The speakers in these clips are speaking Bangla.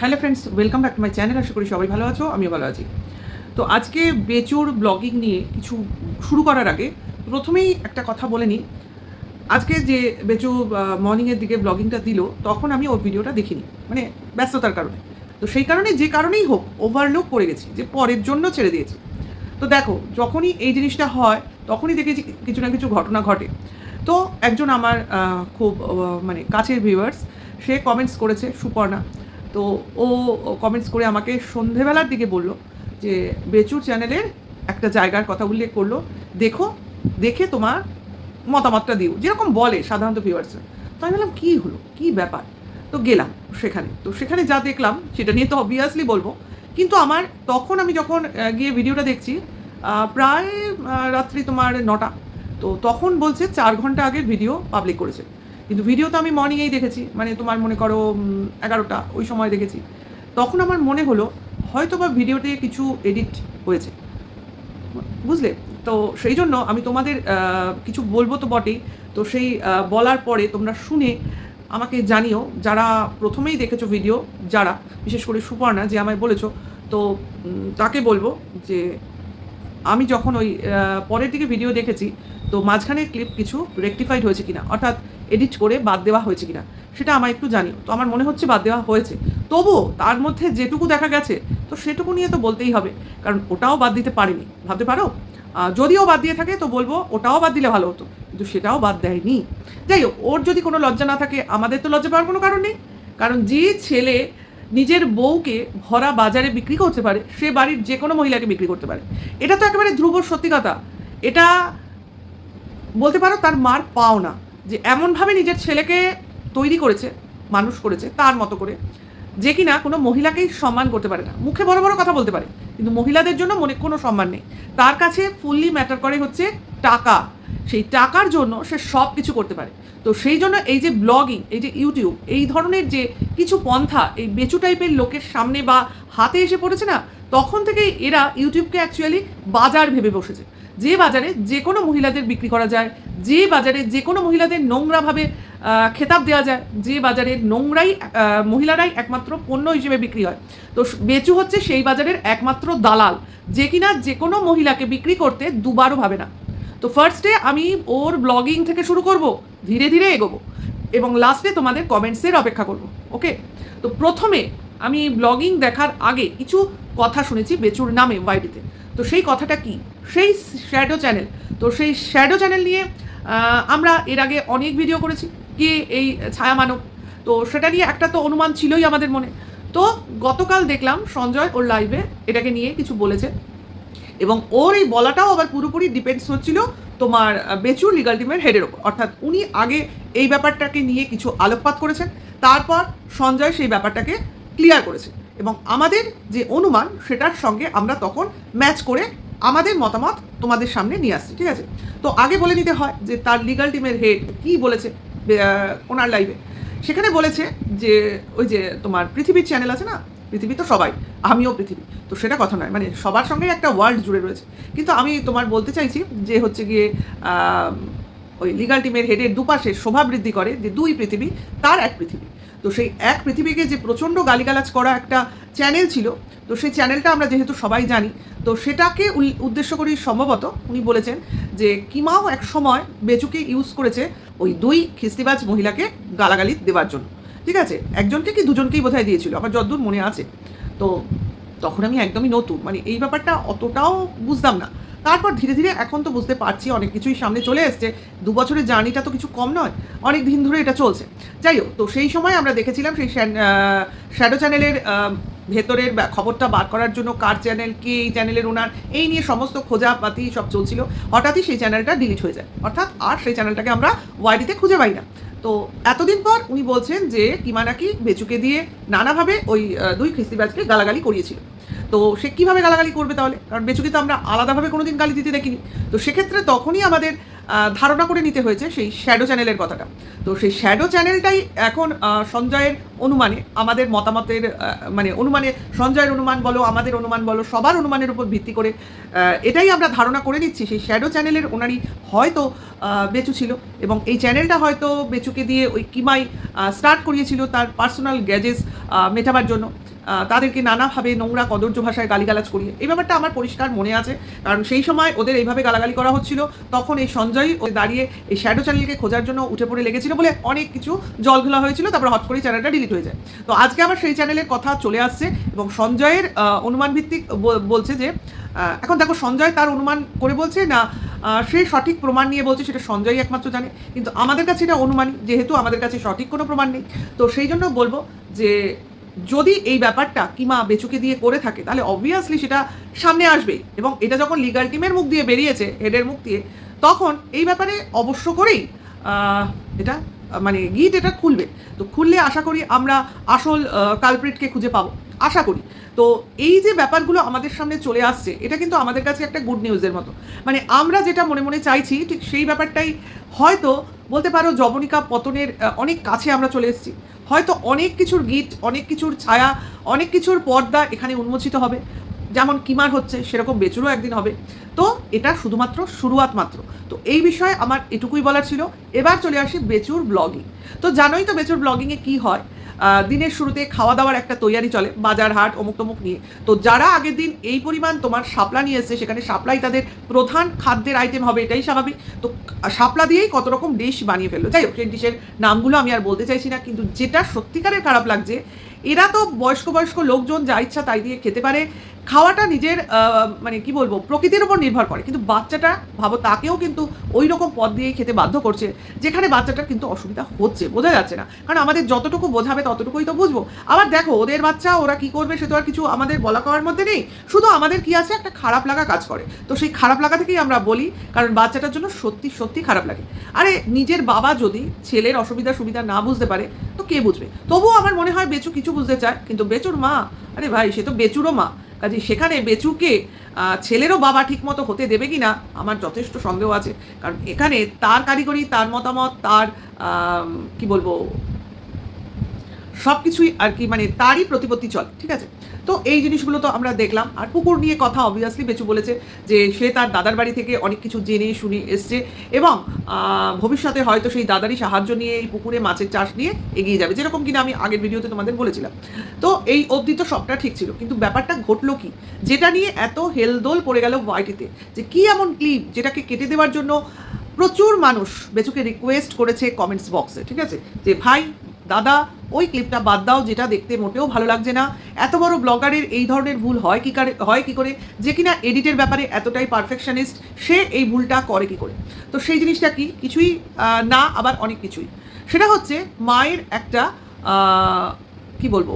Hello friends welcome back to my channel আশা করি সবাই ভালো আছো, আমিও ভালো আছি। তো আজকে বেচুর ব্লগিং নিয়ে কিছু শুরু করার আগে প্রথমেই একটা কথা বলে নিই। আজকে যে বেচু মর্নিংয়ের দিকে ব্লগিংটা দিল, তখন আমি ওর ভিডিওটা দেখিনি মানে ব্যস্ততার কারণে। তো সেই কারণে যে কারণেই হোক ওভারলোক করে গেছি, যে পরের জন্য ছেড়ে দিয়েছি। তো দেখো, যখনই এই জিনিসটা হয়, তখনই দেখেছি কিছু না কিছু ঘটনা ঘটে। তো একজন আমার খুব মানে কাছের ভিউয়ার্স সে কমেন্টস করেছে, সুপর্ণা তো ও কমেন্টস করে আমাকে সন্ধেবেলার দিকে বলল যে, বেচুর চ্যানেলের একটা জায়গার কথা উল্লেখ করল, দেখো, দেখে তোমার মতামতটা দিও। যেরকম বলে সাধারণত ভিউয়ার্সরা তো আমি বললাম, কী হলো? কী ব্যাপার? তো গেলাম সেখানে। তো সেখানে যা দেখলাম, সেটা নিয়ে তো অবভিয়াসলি বলব। কিন্তু আমার তখন আমি যখন গিয়ে ভিডিওটা দেখছি প্রায় রাত্রি তোমার নটা। তো তখন বলছে, চার ঘণ্টা আগের ভিডিও পাবলিক করেছে। কিন্তু ভিডিও তো আমি মর্নিংয়েই দেখেছি। মানে তোমার মনে করো এগারোটা, ওই সময় দেখেছি। তখন আমার মনে হলো হয়তো বা ভিডিওতে কিছু এডিট হয়েছে। বুঝলে? তো সেই জন্য আমি তোমাদের কিছু বলব তো বটেই। তো সেই বলার পরে তোমরা শুনে আমাকে জানিও, যারা প্রথমেই দেখেছ ভিডিও যারা, বিশেষ করে সুপর্ণা, যে আমায় বলেছ, তো তাকে বলব যে, আমি যখন ওই পরের দিকে ভিডিও দেখেছি, তো মাঝখানের ক্লিপ কিছু রেকটিফাইড হয়েছে কিনা। অর্থাৎ এডিট করে বাদ দেওয়া হয়েছে কিনা, সেটা আমার একটু জানিও। তো আমার মনে হচ্ছে বাদ দেওয়া হয়েছে। তবুও তার মধ্যে যেটুকু দেখা গেছে, তো সেটুকু নিয়ে তো বলতেই হবে, কারণ ওটাও বাদ দিতে পারিনি। ভাবতে পারো? যদিও বাদ দিয়ে থাকে, তো বলব, ওটাও বাদ দিলে ভালো হতো, কিন্তু সেটাও বাদ দেয়নি। যাই হোক, ওর যদি কোনো লজ্জা না থাকে, আমাদের তো লজ্জা পাওয়ার কোনো কারণ নেই। কারণ যে ছেলে নিজের বউকে ভরা বাজারে বিক্রি করতে পারে, সে বাড়ির যে কোনো মহিলাকে বিক্রি করতে পারে। এটা তো একেবারে ধ্রুব সত্যি কথা। এটা বলতে পারো, তার মার পাও না যে এমনভাবে নিজের ছেলেকে তৈরি করেছে, মানুষ করেছে, তার মতো করে, যে কিনা কোনো মহিলাকেই সম্মান করতে পারে না। মুখে বড় বড় কথা বলতে পারে, কিন্তু মহিলাদের জন্য মনে কোনো সম্মান নেই। তার কাছে ফুললি ম্যাটার করে হচ্ছে টাকা। সেই টাকার জন্য সে সব কিছু করতে পারে। তো সেই জন্য এই যে ব্লগিং এই যে ইউটিউব এই ধরনের যে কিছু পন্থা, এই বেচু টাইপের লোকের সামনে বা হাতে এসে পড়েছে না, তখন থেকেই এরা ইউটিউবকে অ্যাকচুয়ালি বাজার ভেবে বসেছে। যে বাজারে যে কোনো মহিলাদের বিক্রি করা যায়, যে বাজারে যে কোনো মহিলাদের নোংরাভাবে খেতাব দেওয়া যায়, যে বাজারে নোংরাই মহিলারাই একমাত্র পণ্য হিসেবে বিক্রি হয়। তো বেচু হচ্ছে সেই বাজারের একমাত্র দালাল, যে কিনা যে কোনো মহিলাকে বিক্রি করতে দুবারও ভাবে না। তো ফার্স্টে আমি ওর ব্লগিং থেকে শুরু করব, ধীরে ধীরে এগোবো এবং লাস্টে তোমাদের কমেন্টসের অপেক্ষা করব ওকে তো প্রথমে আমি ব্লগিং দেখার আগে কিছু কথা শুনেছি বেচুর নামে ওয়াইডিতে তো। সেই কথাটা কি? সেই শ্যাডো চ্যানেল তো সেই শ্যাডো চ্যানেল নিয়ে আমরা এর আগে অনেক ভিডিও করেছি, কে এই ছায়া মানব। তো সেটা নিয়ে একটা তো অনুমান ছিলই আমাদের মনে। তো গতকাল দেখলাম সঞ্জয় ওর লাইভে এটাকে নিয়ে কিছু বলেছে। এবং ওর এই বলাটাও আবার পুরোপুরি ডিপেন্ডস হচ্ছিল তোমার বেচুর লিগাল টিমের হেডের ওপর। অর্থাৎ উনি আগে এই ব্যাপারটাকে নিয়ে কিছু আলোকপাত করেছেন, তারপর সঞ্জয় সেই ব্যাপারটাকে ক্লিয়ার করেছে। এবং আমাদের যে অনুমান, সেটার সঙ্গে আমরা তখন ম্যাচ করে আমাদের মতামত তোমাদের সামনে নিয়ে আসছি, ঠিক আছে? তো আগে বলে নিতে হয় যে তার লিগাল টিমের হেড কি বলেছে ওনার লাইভে সেখানে বলেছে যে, ওই যে তোমার পৃথিবীর চ্যানেল আছে না পৃথিবী তো সবাই, আমিও পৃথিবী। তো সেটা কথা নয় মানে সবার সঙ্গে একটা ওয়ার্ল্ড জুড়ে রয়েছে। কিন্তু আমি তোমার বলতে চাইছি যে হচ্ছে গিয়ে ওই লিগাল টিমের হেডের দুপাশে শোভা বৃদ্ধি করে যে দুই পৃথিবী, তার এক পৃথিবী। তো সেই এক পৃথিবীকে যে প্রচণ্ড গালিগালাজ করা একটা চ্যানেল ছিল, তো সেই চ্যানেলটা আমরা যেহেতু সবাই জানি, তো সেটাকে উদ্দেশ্য করেই সম্ভবত উনি বলেছেন যে কিমাও এক সময় বেচুকে ইউজ করেছে ওই দুই খিস্তিবাজ মহিলাকে গালাগালি দেওয়ার জন্য। ঠিক আছে? একজনকে কি দুজনকেই বোধহয় দিয়েছিল? আমার যদ্দূর মনে আছে। তো তখন আমি একদমই নতুন। মানে এই ব্যাপারটা অতটাও বুঝতাম না। তারপর ধীরে ধীরে এখন তো বুঝতে পারছি, অনেক কিছুই সামনে চলে এসছে। দু বছরের জার্নিটা তো কিছু কম নয়। অনেক দিন ধরে এটা চলছে। যাই হোক, তো সেই সময় আমরা দেখেছিলাম সেই শ্যাডো চ্যানেলের ভেতরের খবরটা বার করার জন্য কার চ্যানেল, কে এই চ্যানেলের ওনার, এই নিয়ে সমস্ত খোঁজাপাতি সব চলছিল। হঠাৎই সেই চ্যানেলটা ডিলিট হয়ে যায়। অর্থাৎ আর সেই চ্যানেলটাকে আমরা ওয়াইডিতে খুঁজে পাই না। তো এতদিন পর উনি বলছেন যে কিমা নাকি বেচুকে দিয়ে নানাভাবে ওই দুই খ্রিস্তিবাজকে গালাগালি করিয়েছিল। তো সে কীভাবে গালাগালি করবে তাহলে? কারণ বেচুকে তো আমরা আলাদাভাবে কোনো দিন গালি দিতে দেখিনি। তো সেক্ষেত্রে তখনই আমাদের ধারণা করে নিতে হয়েছে সেই শ্যাডো চ্যানেলের কথাটা। তো সেই শ্যাডো চ্যানেলটাই এখন সঞ্জয়ের অনুমানে, আমাদের মতামতের মানে অনুমানে সঞ্জয়ের অনুমান বলো, আমাদের অনুমান বলো, সবার অনুমানের উপর ভিত্তি করে এটাই আমরা ধারণা করে নিচ্ছি। সেই শ্যাডো চ্যানেলের ওনারই হয়তো বেচু ছিল এবং এই চ্যানেলটা হয়তো বেচুকে দিয়ে ওই কিমাই স্টার্ট করিয়েছিল তার পার্সোনাল গ্যাজেস মেটাবার জন্য। তাদেরকে নানাভাবে নোংরা কদর্য ভাষায় গালিগালাজ করিয়ে। এই ব্যাপারটা আমার পরিষ্কার মনে আছে, কারণ সেই সময় ওদের এইভাবে গালাগালি করা হচ্ছিল। তখন এই সঞ্জয় ও দাঁড়িয়ে এই শ্যাডো চ্যানেলকে খোঁজার জন্য উঠে পড়ে লেগেছিল বলে অনেক কিছু জল ঘোলা হয়েছিল, তারপর হট করে চ্যানেলটা ডিলিট হয়ে যায়। তো আজকে আবার সেই চ্যানেলের কথা চলে আসছে এবং সঞ্জয়ের অনুমান ভিত্তিক বলছে যে এখন দেখো সঞ্জয় তার অনুমান করে বলছে না সে সঠিক প্রমাণ নিয়ে বলছে সেটা সঞ্জয় একমাত্র জানে। কিন্তু আমাদের কাছে এটা অনুমান যেহেতু আমাদের কাছে সঠিক কোনো প্রমাণ নেই। তো সেই জন্য বলব যে যদি এই ব্যাপারটা কিমা বেচুকে দিয়ে করে থাকে, তাহলে অবভিয়াসলি সেটা সামনে আসবে। এবং এটা যখন লিগাল টিমের মুখ দিয়ে বেরিয়েছে হেডের মুখ দিয়ে, তখন এই ব্যাপারে অবশ্য করেই এটা মানে গিট এটা খুলবে। তো খুললে আশা করি আমরা আসল কালপ্রিটকে খুঁজে পাবো। আশা করি। তো এই যে ব্যাপারগুলো আমাদের সামনে চলে আসছে, এটা কিন্তু আমাদের কাছে একটা গুড নিউজের মতো। মানে আমরা যেটা মনে মনে চাইছি, ঠিক সেই ব্যাপারটাই হয়তো, বলতে পারো জবনিকা পতনের অনেক কাছে আমরা চলে এসেছি। হয়তো অনেক কিছুর গীত, অনেক কিছুর ছায়া, অনেক কিছুর পর্দা এখানে উন্মোচিত হবে। যেমন কিমার হচ্ছে, সেরকম বেচুরও একদিন হবে। তো এটা শুধুমাত্র শুরুয়াত মাত্র। তো এই বিষয়ে আমার এটুকুই বলার ছিল। এবার চলে আসি বেচুর ব্লগিং। তো জানোই তো বেচুর ব্লগিংয়ে কি হয়? দিনের শুরুতে খাওয়া দাওয়ার একটা তৈয়ারি চলে, বাজার হাট অমুক তমুক নিয়ে। তো যারা আগের দিন এই পরিমাণ তোমার শাপলা নিয়ে এসছে, সেখানে শাপলাই তাদের প্রধান খাদ্যের আইটেম হবে, এটাই স্বাভাবিক। তো শাপলা দিয়েই কত রকম ডিশ বানিয়ে ফেলল। যাই হোক, সেই ডিশের নামগুলো আমি আর বলতে চাইছি না, কিন্তু যেটা সত্যিকারের খারাপ লাগছে, এরা তো বয়স্ক বয়স্ক লোকজন, যা ইচ্ছা তাই দিয়ে খেতে পারে। খাওয়াটা নিজের মানে কি বলব, প্রকৃতির উপর নির্ভর করে। কিন্তু বাচ্চাটা, ভাবো, তাকেও কিন্তু ওই রকম পদ দিয়েই খেতে বাধ্য করছে, যেখানে বাচ্চাটার কিন্তু অসুবিধা হচ্ছে, বোঝা যাচ্ছে না। কারণ আমাদের যতটুকু বোঝাবে, ততটুকুই তো বুঝব। আবার দেখো, ওদের বাচ্চা, ওরা কি করবে, সে তো আর কিছু আমাদের বলা করার মধ্যে নেই। শুধু আমাদের কি আছে, একটা খারাপ লাগা কাজ করে। তো সেই খারাপ লাগা থেকেই আমরা বলি, কারণ বাচ্চাটার জন্য সত্যি সত্যি খারাপ লাগে। আরে, নিজের বাবা যদি ছেলের অসুবিধা, সুবিধা না বুঝতে পারে, তো কে বুঝবে? তবুও আমার মনে হয় বেচু কিছু বুঝতে চায়, কিন্তু বেচুর মা, আরে ভাই, সে তো বেচুরও মা। কাজে সেখানে বেচুকে ছেলেরও বাবা ঠিকমতো হতে দেবে কি না আমার যথেষ্ট সন্দেহ আছে। কারণ এখানে তার কারিগরি, তার মতামত, তার কি বলব সব কিছুই আর কি মানে তারই প্রতিপত্তি চলে, ঠিক আছে? তো এই জিনিসগুলো তো আমরা দেখলাম। আর পুকুর নিয়ে কথা অবভিয়াসলি বেচু বলেছে যে সে তার দাদার বাড়ি থেকে অনেক কিছু জেনে শুনে এসছে এবং ভবিষ্যতে হয়তো সেই দাদারই সাহায্য নিয়ে এই পুকুরে মাছের চাষ নিয়ে এগিয়ে যাবে, যেরকম কিনা আমি আগের ভিডিওতে তোমাদের বলেছিলাম। তো এই অবধি তো সবটা ঠিক ছিল, কিন্তু ব্যাপারটা ঘটলো কি? যেটা নিয়ে এত হেলদোল পড়ে গেল ওয়াইটিতে যে কি এমন ক্লিপ যেটাকে কেটে দেওয়ার জন্য প্রচুর মানুষ বেচুকে রিকোয়েস্ট করেছে কমেন্টস বক্সে ঠিক আছে? যে ভাই দাদা, ওই ক্লিপটা বাদ দাও যেটা দেখতে মোটেও ভালো লাগছে না। এত বড় ব্লগারের এই ধরনের ভুল হয় কি করে হয় কি করে? যে কিনা এডিটের ব্যাপারে এতটাই পারফেকশনিস্ট সে এই ভুলটা করে কি করে? তো সেই জিনিসটা কি? কিছুই না, আবার অনেক কিছুই। সেটা হচ্ছে মায়ের একটা কি বলব?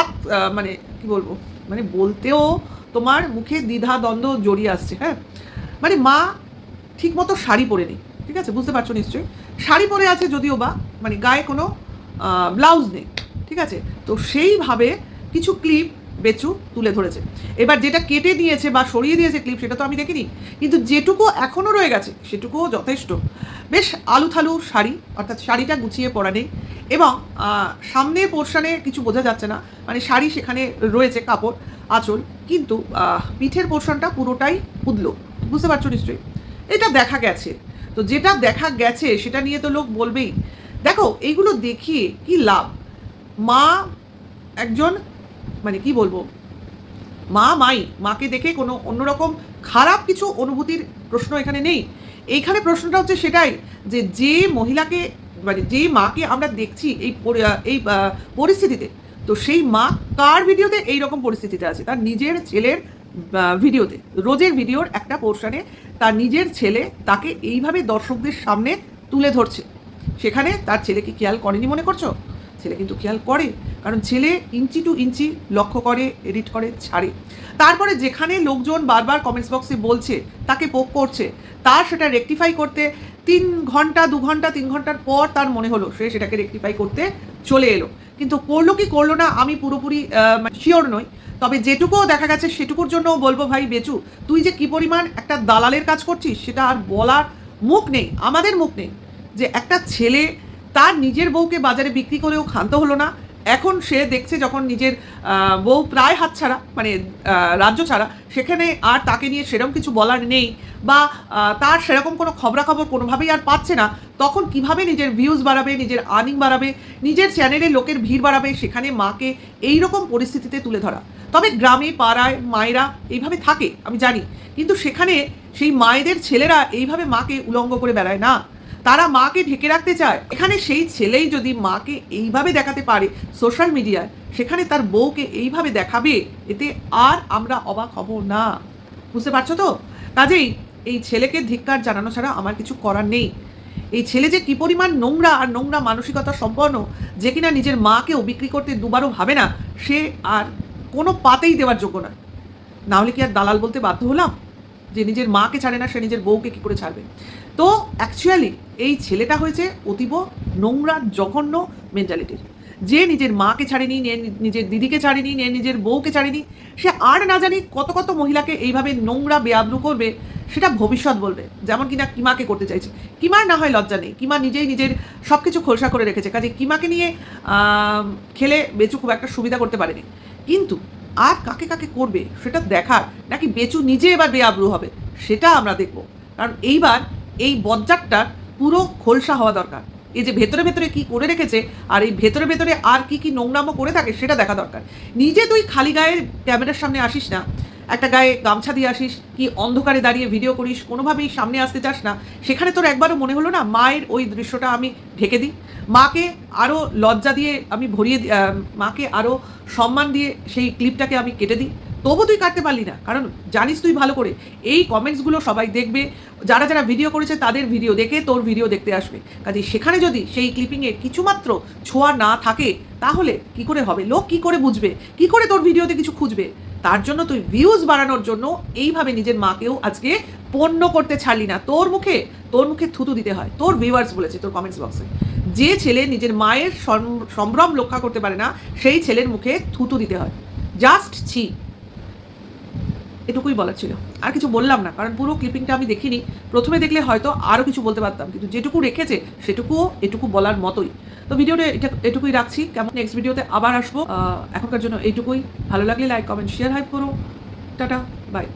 আত মানে কি বলব? মানে বলতেও তোমার মুখে দ্বিধা দ্বন্দ্ব জড়িয়ে আসছে হ্যাঁ? মানে মা ঠিকমতো শাড়ি পরে নেই, ঠিক আছে? বুঝতে পারছ নিশ্চয়ই? শাড়ি পরে আছে যদিও বা মানে গায়ে কোনো ব্লাউজ নেই ঠিক আছে? তো সেইভাবে কিছু ক্লিপ বেচু তুলে ধরেছে। এবার যেটা কেটে নিয়েছে বা সরিয়ে দিয়েছে ক্লিপ সেটা তো আমি দেখিনি। কিন্তু যেটুকু এখনও রয়ে গেছে সেটুকুও যথেষ্ট। বেশ আলু থালু শাড়ি অর্থাৎ শাড়িটা গুছিয়ে পরা নেই এবং আহ, সামনের পোর্শনে কিছু বোঝা যাচ্ছে না। মানে শাড়ি সেখানে রয়েছে কাপড় আঁচল কিন্তু পিঠের পোর্শনটা পুরোটাই উদলো। বুঝতে পারছ নিশ্চয়ই? এটা দেখা গেছে। তো যেটা দেখা গেছে সেটা নিয়ে তো লোক বলবেই। দেখো, এইগুলো দেখিয়ে কি লাভ? মা একজন মানে কি বলব? মা, মাই, মাকে দেখে কোনো অন্যরকম খারাপ কিছু অনুভূতির প্রশ্ন এখানে নেই। এইখানে প্রশ্নটা হচ্ছে সেটাই যে যে মহিলাকে মানে যে মাকে আমরা দেখছি এই এই পরিস্থিতিতে, তো সেই মা কার ভিডিওতে এই রকম পরিস্থিতিতে আছে? তার নিজের ছেলের ভিডিওতে, রোজের ভিডিওর একটা পোর্শনে তার নিজের ছেলে তাকে এইভাবে দর্শকদের সামনে তুলে ধরছে। সেখানে তার ছেলে কি খেয়াল করেনি মনে করছ? ছেলে কিন্তু খেয়াল করে, কারণ ছেলে ইঞ্চি টু ইঞ্চি লক্ষ্য করে, এডিট করে, ছাড়ে। তারপরে যেখানে লোকজন বারবার কমেন্টস বক্সে বলছে, তাকে পোক করছে, তার সেটা রেকটিফাই করতে তিন ঘণ্টা, দু ঘণ্টা, তিন ঘণ্টার পর তার মনে হলো, সে সেটাকে রেকটিফাই করতে চলে এলো। কিন্তু করল কি করল না, আমি পুরোপুরি শিওর নই। তবে যেটুকুও দেখা গেছে, সেটুকুর জন্য বলব ভাই, বেচু, তুই যে কি পরিমাণ একটা দালালের কাজ করছিস, সেটা আর বলার মুখ নেই, আমাদের মুখ নেই। যে একটা ছেলে তার নিজের বউকে বাজারে বিক্রি করেও ক্ষান্ত হলো না। এখন সে দেখছে যখন নিজের বউ প্রায় হাত ছাড়া মানে রাজ্য ছাড়া, সেখানে আর তাকে নিয়ে সেরকম কিছু বলার নেই বা তার সেরকম কোনো খবরাখবর কোনোভাবেই আর পাচ্ছে না। তখন কীভাবে নিজের ভিউজ বাড়াবে, নিজের আর্নিং বাড়াবে, নিজের চ্যানেলে লোকের ভিড় বাড়াবে, সেখানে মাকে এই রকম পরিস্থিতিতে তুলে ধরা। তবে গ্রামে, পাড়ায় মায়েরা এইভাবে থাকে, আমি জানি। কিন্তু সেখানে সেই মায়েদের ছেলেরা এইভাবে মাকে উলঙ্গ করে বেড়ায় না। তারা মাকে ঢেকে রাখতে চায়। এখানে সেই ছেলেই যদি মাকে এইভাবে দেখাতে পারে সোশ্যাল মিডিয়ায়, সেখানে তার বউকে এইভাবে দেখাবে, এতে আর আমরা অবাক হব না। বুঝতে পারছ তো? কাজেই এই ছেলেকে ধিক্কার জানানো ছাড়া আমার কিছু করার নেই। এই ছেলে যে কি পরিমাণ নোংরা আর নোংরা মানসিকতা সম্পন্ন, যে কিনা নিজের মাকেও বিক্রি করতে দুবারও ভাবে না, সে আর কোনো পাতেই দেওয়ার যোগ্য না হলে কি আর দালাল বলতে বাধ্য হলাম? যে নিজের মাকে ছাড়ে না, সে নিজের বউকে কি করে ছাড়বে? তো অ্যাকচুয়ালি এই ছেলেটা হয়েছে অতীব নোংরা জঘন্য মেন্টালিটির যে নিজের মাকে ছাড়েনি নিয়ে নিজের দিদিকে ছাড়েনি নিয়ে নিজের বউকে ছাড়েনি, সে আর না জানি কত কত মহিলাকে এইভাবে নোংরা বেআব্রু করবে, সেটা ভবিষ্যৎ বলবে। যেমন কিনা কিমাকে করতে চাইছে। কিমার না হয় লজ্জা নেই। কিমা নিজেই নিজের সব কিছু খোলসা করে রেখেছে। কাজে কিমাকে নিয়ে খেলে বেচু খুব একটা সুবিধা করতে পারেনি। কিন্তু আর কাকে কাকে করবে, সেটা দেখার নাকি বেচু নিজে এবার বেআব্রু হবে, সেটা আমরা দেখব। কারণ এইবার এই বজ্জারটার পুরো খোলসা হওয়া দরকার। এই যে ভেতরে ভেতরে কি করে রেখেছে আর এই ভেতরে ভেতরে আর কি কি নোংরামো করে থাকে সেটা দেখা দরকার। নিজে তুই খালি গায়ে ক্যামেরার সামনে আসিস না, একটা গায়ে গামছা দিয়ে আসিস, কি অন্ধকারে দাঁড়িয়ে ভিডিও করিস, কোনোভাবেই সামনে আসতে চাস না। সেখানে তোর একবারও মনে হলো না, মায়ের ওই দৃশ্যটা আমি ঢেকে দিই। মাকে আরও লজ্জা দিয়ে আমি ভরিয়ে মাকে আরও সম্মান দিয়ে সেই ক্লিপটাকে আমি কেটে দিই। তবু তুই কাটতে পারলি না। কারণ জানিস তুই ভালো করে, এই কমেন্টসগুলো সবাই দেখবে। যারা যারা ভিডিও করেছে তাদের ভিডিও দেখে তোর ভিডিও দেখতে আসবে। কাজে সেখানে যদি সেই ক্লিপিংয়ে কিছুমাত্র ছোঁয়া না থাকে, তাহলে কি করে হবে? লোক কি করে বুঝবে? কি করে তোর ভিডিওতে কিছু খুঁজবে? তার জন্য তুই ভিউজ বাড়ানোর জন্য এইভাবে নিজের মাকেও আজকে পণ্য করতে ছাড়লি না। তোর মুখে তোর মুখে থুতু দিতে হয়। তোর ভিউয়ার্স বলেছে তোর কমেন্টস বক্সে যে ছেলে নিজের মায়ের সম্ভ্রম রক্ষা করতে পারে না, সেই ছেলের মুখে থুতু দিতে হয়। জাস্ট ছি। এটুকুই বলার ছিল। আর কিছু বললাম না, কারণ পুরো ক্লিপিংটা আমি দেখিনি। প্রথমে দেখলে হয়তো আরও কিছু বলতে পারতাম, কিন্তু যেটুকু রেখেছে সেটুকুও এটুকু বলার মতোই। তো ভিডিওটা এটা, এটুকুই রাখছি। কেমন? নেক্সট ভিডিওতে আবার আসব। এখনকার জন্য এইটুকুই। ভালো লাগলে লাইক কমেন্ট শেয়ার হাইপ করো। Tata bye